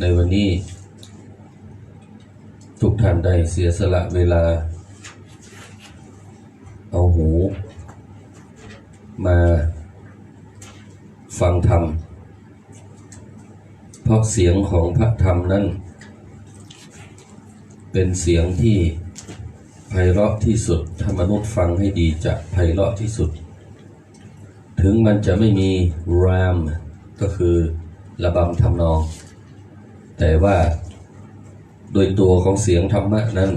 ในวันนี้ ทุกท่านได้เสียสละเวลา เอาหู มาฟังธรรม เพราะเสียงของพระธรรมนั้น เป็นเสียงที่ไพเราะที่สุด ถ้ามนุษย์ฟังให้ดีจะไพเราะที่สุด ถึงมันจะไม่มีรามก็คือระบำทำนอง แต่ว่าโดยตัวของเสียงธรรมะนั้น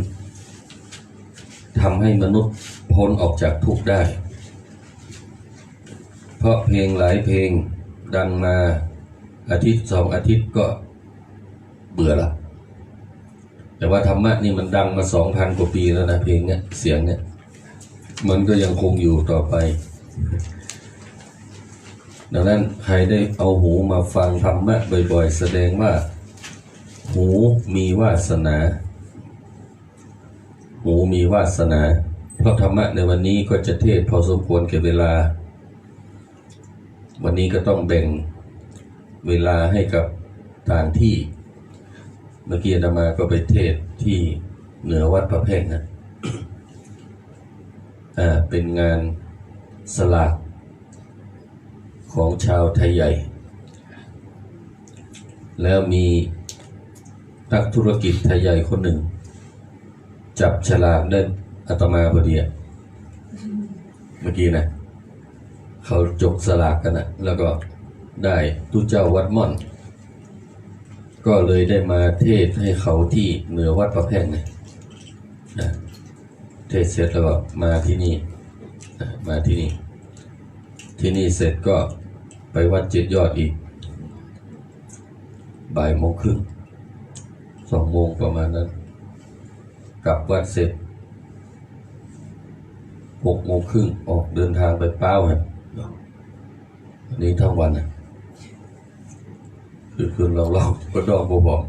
ทำให้มนุษย์พ้นออกจากทุกข์ได้ เพราะเพลงหลายเพลงดังมาอาทิตย์สองอาทิตย์ก็เบื่อละแต่ว่าธรรมะนี่มันดังมาสองพันกว่าปีแล้วนะเพลงเนี้ยเสียงเนี้ยมันก็ยังคงอยู่ต่อไป ดังนั้นใครได้เอาหูมาฟังธรรมะบ่อยๆ แสดงว่า หูมีวาสนา หูมีวาสนา เพราะธรรมะในวันนี้ก็จะเทศพอสมควรแก่เวลา วันนี้ก็ต้องแบ่งเวลาให้กับต่างที่ เมื่อกี้อาตมาก็ไปเทศที่เหนือวัดพระแพ่งนะอ่าเป็นงานสลากของชาวไทยใหญ่ แล้วมี นักธุรกิจไทยใหญ่คนหนึ่ง จับฉลากได้อาตมาพอดีเมื่อกี้นะเขาจกสลากกันนะแล้วก็ได้ตุเจ้าวัดม่อน ก็เลยได้มาเทศให้เขาที่เหนือวัดพระแพงนะนะเทศเสร็จแล้วก็มาที่นี่นะมาที่นี่ ที่นี่เสร็จก็ไปวัดเจ็ดยอดอีกบ่ายโมงครึ่ง สองโมงประมาณนั้น กลับวัดเสร็จหกโมงครึ่งออกเดินทางไปเป้าครับวันนี้ทั้งวันนะคือคืนเราเราก็ดอกบบอก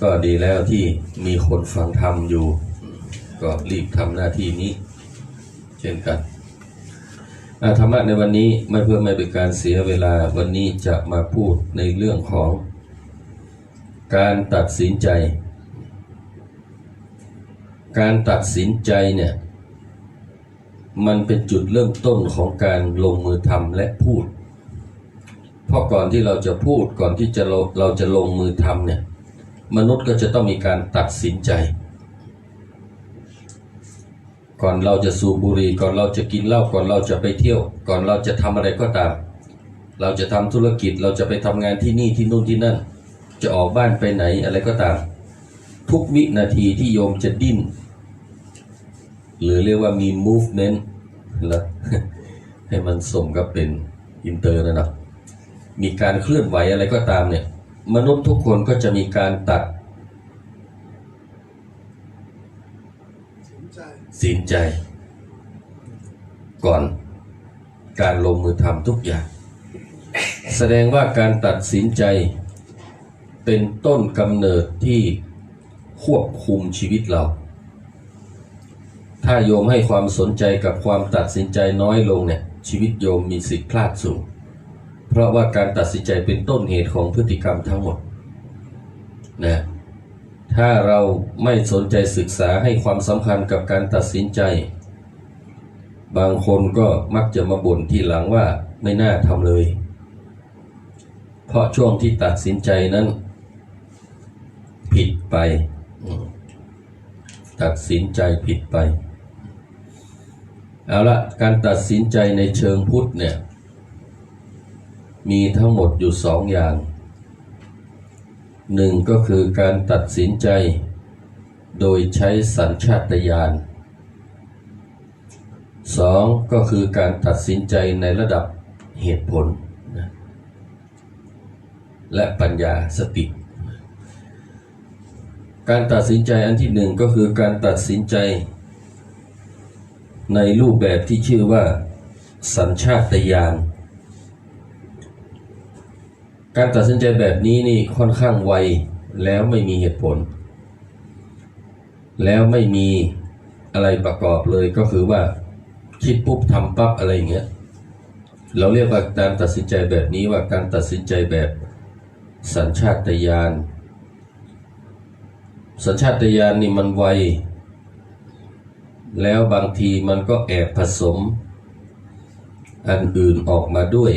ก็ดีแล้วที่มีคนฟังธรรมอยู่ ก็รีบทำหน้าที่นี้ เช่นกัน ธรรมะในวันนี้ไม่เพื่อไม่เป็นการเสียเวลาวันนี้จะมาพูดในเรื่องของ การตัดสินใจ การตัดสินใจเนี่ยมันเป็นจุดเริ่มต้นของการลงมือทำและพูด เพราะก่อนที่เราจะพูดก่อนที่จะเราเราจะลงมือทำเนี่ยมนุษย์ก็จะต้องมีการตัดสินใจ ก่อนเราจะสูบบุหรี่ก่อนเราจะกินเหล้าก่อนเราจะไปเที่ยว ก่อนเราจะทำอะไรก็ตาม เราจะทำธุรกิจเราจะไปทำงานที่นี่ที่นู่นที่นั่น จะออกบ้านไปไหนอะไรก็ตาม ทุกวินาทีที่โยมจะดิ้น หรือเรียกว่ามี movement แล้วให้มันสมกับเป็นอินเตอร์นะเนาะมีการเคลื่อนไหวอะไรก็ตามเนี่ย มนุษย์ทุกคนก็จะมีการตัด ใจสินใจ ก่อนการลงมือทำทุกอย่าง แสดงว่าการตัดสินใจ เป็นต้นกำเนิดที่ควบคุมชีวิตเรา ถ้าโยมให้ความสนใจกับความตัดสินใจน้อยลงเนี่ยชีวิตโยมมีสิทธิ์พลาดสูง เพราะว่าการตัดสินใจเป็นต้นเหตุของพฤติกรรมทั้งหมดนะ ถ้าเราไม่สนใจศึกษาให้ความสำคัญกับการตัดสินใจ บางคนก็มักจะมาบ่นที่หลังว่าไม่น่าทำเลย เพราะช่วงที่ตัดสินใจนั้น ผิดไป ตัดสินใจผิดไป เอาละการตัดสินใจในเชิงพุทธเนี่ย มีทั้งหมดอยู่สองอย่าง หนึ่งก็คือการตัดสินใจ โดยใช้สัญชาตญาณสองก็คือการตัดสินใจในระดับเหตุผลนะและปัญญาสติ การตัดสินใจอันที่หนึ่งก็คือการตัดสินใจ ในรูปแบบที่ชื่อว่า สัญชาตญาณ การตัดสินใจแบบนี้นี่ค่อนข้างไวแล้วไม่มีเหตุผล แล้วไม่มีอะไรประกอบเลยก็คือว่าคิดปุ๊บทำปั๊บอะไรอย่างเงี้ยเราเรียกว่าการตัดสินใจแบบนี้ว่าการตัดสินใจแบบสัญชาตญาณสัญชาตญาณนี่มันไวแล้วบางทีมันก็แอบผสม อันอื่นออกมาด้วย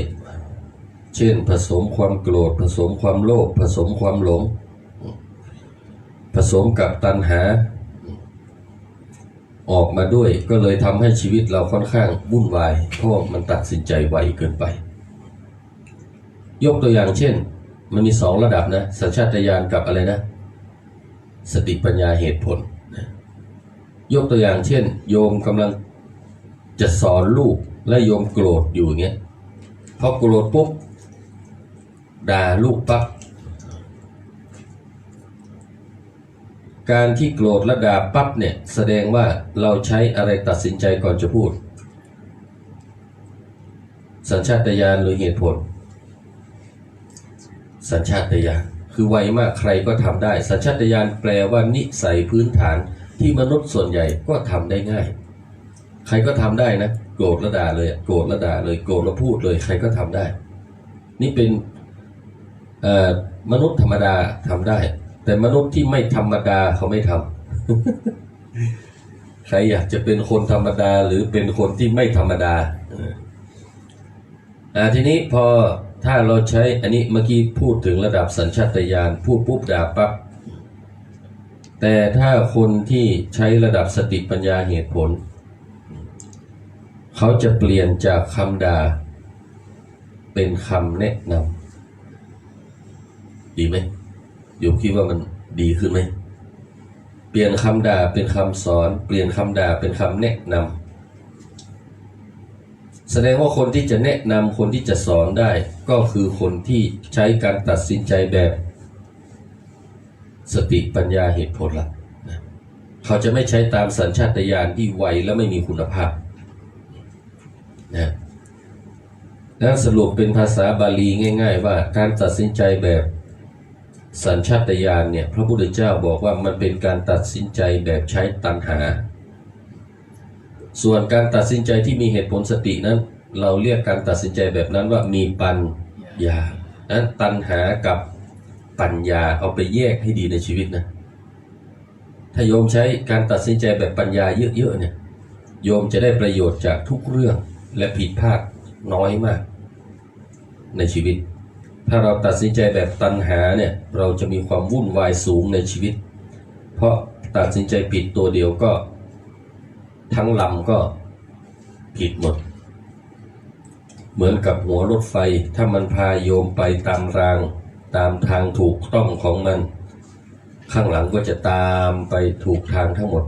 เช่นผสมความโกรธ ผสมความโลภผสมความหลง ผสมกับตัณหา ออกมาด้วยก็เลยทำให้ชีวิตเราค่อนข้างวุ่นวายเพราะมันตัดสินใจไวเกินไป ยกตัวอย่างเช่น มันมีสองระดับนะ สัญชาตญาณกับอะไรนะ สติปัญญาเหตุผล ยกตัวอย่างเช่น โยมกำลังจะสอนลูกและโยมโกรธอยู่เงี้ยพอโกรธปุ๊บ ด่าลูกปั๊บการที่โกรธและด่าปั๊บเนี่ยแสดงว่าเราใช้อะไรตัดสินใจก่อนจะพูด สัญชาตญาณหรือเหตุผล สัญชาตญาณคือไวมากใครก็ทำได้ สัญชาตญาณแปลว่านิสัยพื้นฐานที่มนุษย์ส่วนใหญ่ก็ทำได้ง่าย ใครก็ทำได้นะ โกรธและด่าเลย โกรธและด่าเลย โกรธแล้วพูดเลย ใครก็ทำได้ นี่เป็น มนุษย์ธรรมดาทำได้ แต่มนุษย์ที่ไม่ธรรมดาเขาไม่ทำใครอยากจะเป็นคนธรรมดาหรือเป็นคนที่ไม่ธรรมดาอออ่าทีนี้พอถ้าเราใช้อันนี้เมื่อกี้พูดถึงระดับสัญชาตญาณพูดปุ๊บด่าปั๊บแต่ถ้าคนที่ใช้ระดับสติปัญญาเหตุผล เขาจะเปลี่ยนจากคำด่าเป็นคำแนะนำ ดีไหมโยมคิดว่ามันดีขึ้นไหม เปลี่ยนคำด่าเป็นคำสอน เปลี่ยนคำด่าเป็นคำแนะนำแสดงว่าคนที่จะแนะนำคนที่จะสอนได้ ก็คือคนที่ใช้การตัดสินใจแบบ สติปัญญาเหตุผลละนะเขาจะไม่ใช้ตามสัญชาตญาณที่ไวและไม่มีคุณภาพนะแล้วสรุปเป็นภาษาบาลีง่าย ๆ ว่าการตัดสินใจแบบ สัญชาตญาณเนี่ยพระพุทธเจ้าบอกว่ามันเป็นการตัดสินใจแบบใช้ตัณหา ส่วนการตัดสินใจที่มีเหตุผลสตินั้น เราเรียกการตัดสินใจแบบนั้นว่ามีปัญญานั้นตัณหากับปัญญาเอาไปแยกให้ดีในชีวิตนะ ถ้าโยมใช้การตัดสินใจแบบปัญญาเยอะๆเนี่ยโยมจะได้ประโยชน์จากทุกเรื่องและผิดพลาดน้อยมากในชีวิต ถ้าเราตัดสินใจแบบตัณหาเนี่ยเราจะมีความวุ่นวายสูงในชีวิต เพราะตัดสินใจผิดตัวเดียวก็ ทั้งลำก็ผิดหมด เหมือนกับหัวรถไฟ ถ้ามันพาโยมไปตามราง ตามทางถูกต้องของมัน ข้างหลังก็จะตามไปถูกทางทั้งหมด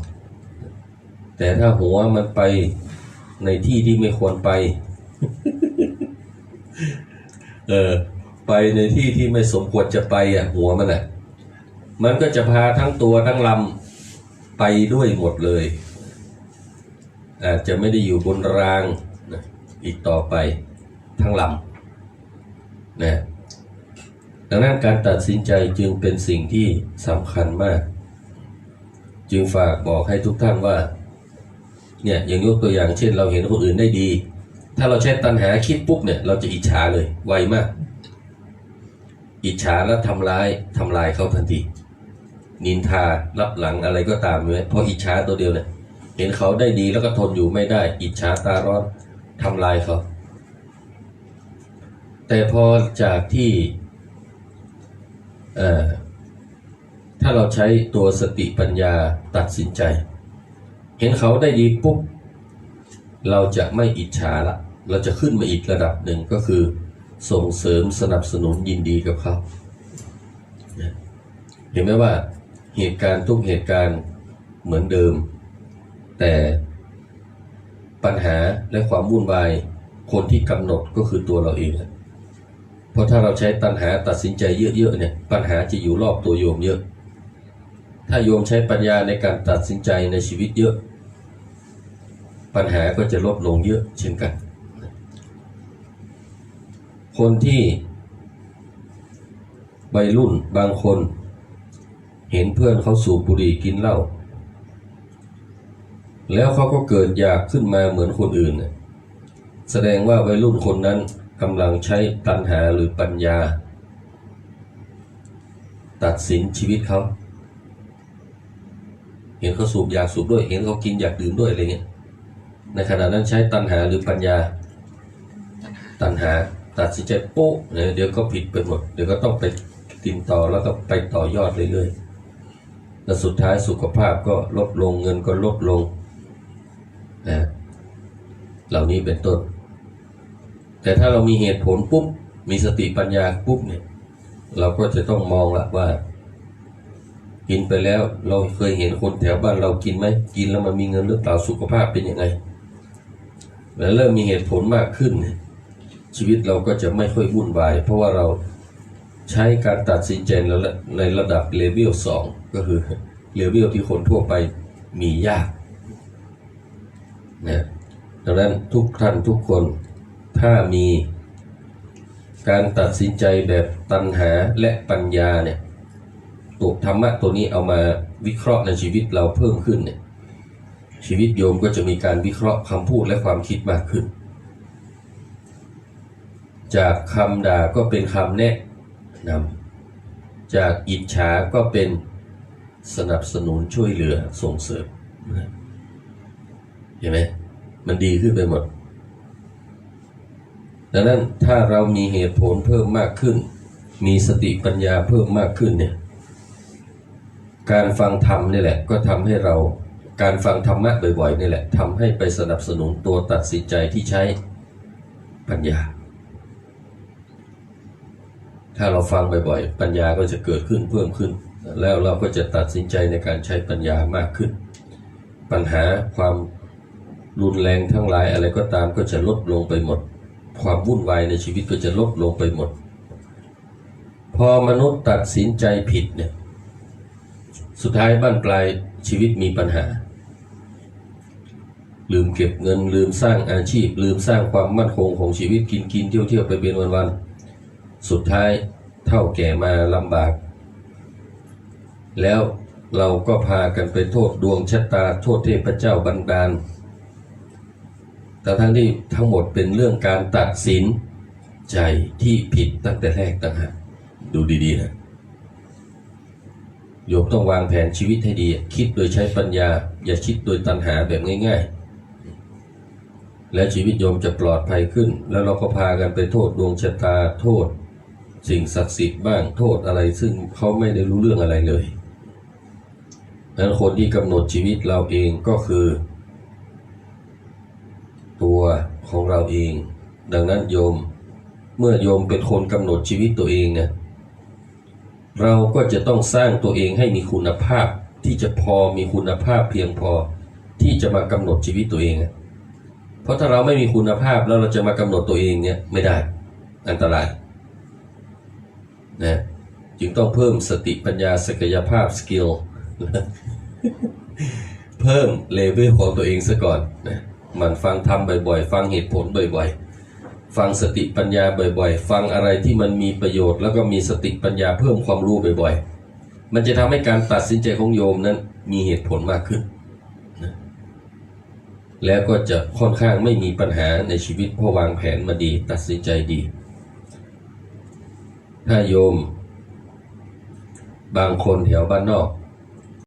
แต่ถ้าหัวมันไปในที่ที่ไม่ควรไป เออ ไปในที่ที่ไม่สมควรจะไปอะหัวมันอะมันก็จะพาทั้งตัวทั้งลำไปด้วยหมดเลย อาจจะไม่ได้อยู่บนรางนะอีกต่อไปทั้งลำนะดังนั้นการตัดสินใจจึงเป็นสิ่งที่สำคัญมาก จึงฝากบอกให้ทุกท่านว่าเนี่ยอย่างยกตัวอย่างเช่น เราเห็นคนอื่นได้ดี ถ้าเราใช้ตัณหาคิดปุ๊บเนี่ย เราจะอิจฉาเลยไวมาก อิจฉาแล้วทำร้ายทำลายเขาทันทีนินทารับหลังอะไรก็ตามเลยเพราะอิจฉาตัวเดียวเนี่ยเห็นเขาได้ดีแล้วก็ทนอยู่ไม่ได้ อิจฉาตาร้อนทำลายเขา แต่พอจากที่ถ้าเราใช้ตัวสติปัญญาตัดสินใจ เห็นเขาได้ดีปุ๊บเราจะไม่อิจฉาละ เราจะขึ้นมาอีกระดับหนึ่งก็คือ ส่งเสริมสนับสนุนยินดีกับเขาเห็นไหมว่าเหตุการณ์ทุกเหตุการณ์เหมือนเดิม แต่ปัญหาและความวุ่นวายคนที่กำหนดก็คือตัวเราเองเพราะถ้าเราใช้ตัณหาตัดสินใจเยอะๆเนี่ยปัญหาจะอยู่รอบตัวโยมเยอะ ถ้าโยมใช้ปัญญาในการตัดสินใจในชีวิตเยอะ ปัญหาก็จะลดลงเยอะเช่นกัน คนที่วัยรุ่นบางคน เห็นเพื่อนเขาสูบบุหรี่กินเหล้าแล้วเขาก็เกิดอยากขึ้นมาเหมือนคนอื่น แสดงว่าวัยรุ่นคนนั้นกำลังใช้ตัณหาหรือปัญญา ตัดสินชีวิตเขา เห็นเขาสูบอยากสูบด้วย เห็นเขากินอยากดื่มด้วยอะไรเงี้ยในขณะนั้นใช้ตัณหาหรือปัญญา ตัณหา ตัดสินใจโป๊ะเนี่ยเดี๋ยวก็ผิดไปหมด เดี๋ยวก็ต้องไปตินต่อแล้วก็ไปต่อยอดเรื่อยๆและสุดท้ายสุขภาพก็ลดลงเงินก็ลดลงนะเหล่านี้เป็นต้น แต่ถ้าเรามีเหตุผลปุ๊บมีสติปัญญาปุ๊บเนี่ย เราก็จะต้องมองละว่า กินไปแล้วเราเคยเห็นคนแถวบ้านเรากินไหมกินแล้วมันมีเงินหรือเปล่าสุขภาพเป็นยังไงแล้วเริ่มมีเหตุผลมากขึ้นเนี่ย ชีวิตเราก็จะไม่ค่อยวุ่นวาย เพราะว่าเราใช้การตัดสินใจในระในระดับเลเวลสองก็คือเลเวลที่คนทั่วไปมียากนะดังนั้นทุกท่านทุกคนถ้ามีการตัดสินใจแบบตัณหาและปัญญาเนี่ยตัวธรรมะตัวนี้เอามาวิเคราะห์ในชีวิตเราเพิ่มขึ้นเนี่ยชีวิตโยมก็จะมีการวิเคราะห์คำพูดและความคิดมากขึ้น จากคำด่าก็เป็นคำแนะนำจากอิจฉาก็เป็นสนับสนุนช่วยเหลือส่งเสริมเห็นไหมมันดีขึ้นไปหมด ดังนั้นถ้าเรามีเหตุผลเพิ่มมากขึ้น มีสติปัญญาเพิ่มมากขึ้นเนี่ยการฟังธรรมนี่แหละ ก็ทำให้เราการฟังธรรมะบ่อยๆนี่แหละทำให้ไปสนับสนุนตัวตัดสินใจที่ใช้ปัญญา ถ้าเราฟังบ่อยๆ ปัญญาก็จะเกิดขึ้นเพิ่มขึ้น แล้วเราก็จะตัดสินใจในการใช้ปัญญามากขึ้น ปัญหาความรุนแรงทั้งหลายอะไรก็ตามก็จะลดลงไปหมด ความวุ่นวายในชีวิตก็จะลดลงไปหมด พอมนุษย์ตัดสินใจผิดเนี่ยสุดท้ายบ้านปลายชีวิตมีปัญหา ลืมเก็บเงินลืมสร้างอาชีพ ลืมสร้างความมั่นคงของชีวิตกินกินเที่ยวเที่ยวไปเป็นวันวัน สุดท้ายเท่าแก่มาลำบาก แล้วเราก็พากันไปโทษดวงชะตาโทษเทพเจ้าบันดาล แต่ทั้งที่ทั้งหมดเป็นเรื่องการตัดสินใจที่ผิดตั้งแต่แรกต่างหากดูดีๆนะโยมต้องวางแผนชีวิตให้ดี คิดโดยใช้ปัญญา อย่าคิดโดยตัณหาแบบง่าย ๆ และชีวิตโยมจะปลอดภัยขึ้น แล้วเราก็พากันไปโทษดวงชะตาโทษ สิ่งศักดิ์สิทธิ์บ้างโทษอะไร ซึ่งเขาไม่ได้รู้เรื่องอะไรเลยดังนั้นคนที่กำหนดชีวิตเราเองก็คือ ตัวของเราเอง ดังนั้นโยม เมื่อโยมเป็นคนกำหนดชีวิตตัวเองเนี่ยเราก็จะต้องสร้างตัวเองให้มีคุณภาพที่จะพอมีคุณภาพเพียงพอที่จะมากำหนดชีวิตตัวเองเพราะถ้าเราไม่มีคุณภาพแล้วเราจะมากำหนดตัวเองเนี่ยไม่ได้อันตราย นะจึงต้องเพิ่มสติปัญญาศักยภาพสกิลเพิ่มเลเวลของตัวเองซะก่อนนะมันฟังทำบ่อยๆ ฟังเหตุผลบ่อยๆ ฟังสติปัญญาบ่อยๆ ฟังอะไรที่มันมีประโยชน์ แล้วก็มีสติปัญญาเพิ่มความรู้บ่อยๆ มันจะทำให้การตัดสินใจของโยมนั้นมีเหตุผลมากขึ้นนะแล้วก็จะค่อนข้างไม่มีปัญหาในชีวิตเพราะวางแผนมาดีตัดสินใจดี ถ้าโยม บางคนแถวบ้านนอก